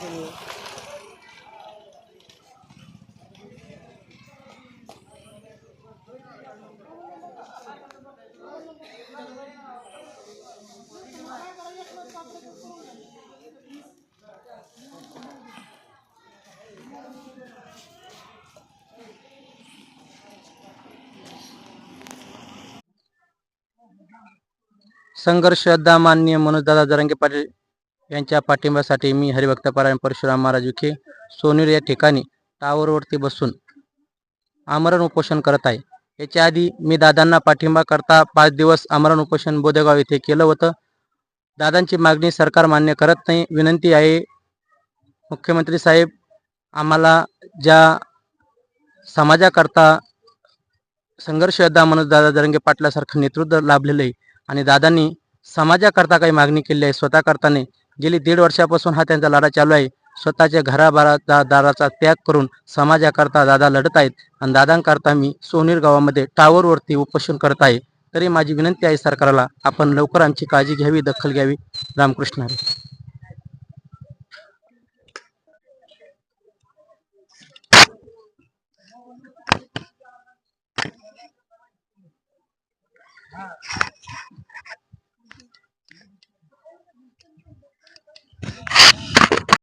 के लिए संघर्ष मान्य मनोजदादा जरंगे पाटिल। यांच्या पाठिंब्यासाठी मी हरिभक्त हरिभक्तपरायण परशुराम महाराज विखे सोनेर या ठिकाणी टावरवरती बसून आमरण उपोषण करत आहे. याच्या आधी मी दादांना पाठिंबा करता पाच दिवस आमरण उपोषण बोदेगाव येथे केलं होतं. दादांची मागणी सरकार मान्य करत नाही. विनंती आहे मुख्यमंत्री साहेब आम्हाला ज्या समाजाकरता संघर्ष योद्धा म्हणून दादा जरंगे पाटलासारखं नेतृत्व लाभलेलं आहे आणि दादांनी समाजाकरता काही मागणी केली आहे स्वतःकरता नाही गेली दीड वर्षापासून हा त्यांचा लढा चालू आहे. स्वतःच्या घराबारा दाराचा त्याग करून समाजाकरता दादा लढत आहेत आणि दादांकरता मी सोनीर गावामध्ये टावरवरती उपोषण करत आहे. तरी माझी विनंती आहे सरकारला आपण लवकर आमची काळजी घ्यावी दखल घ्यावी. रामकृष्ण हरी.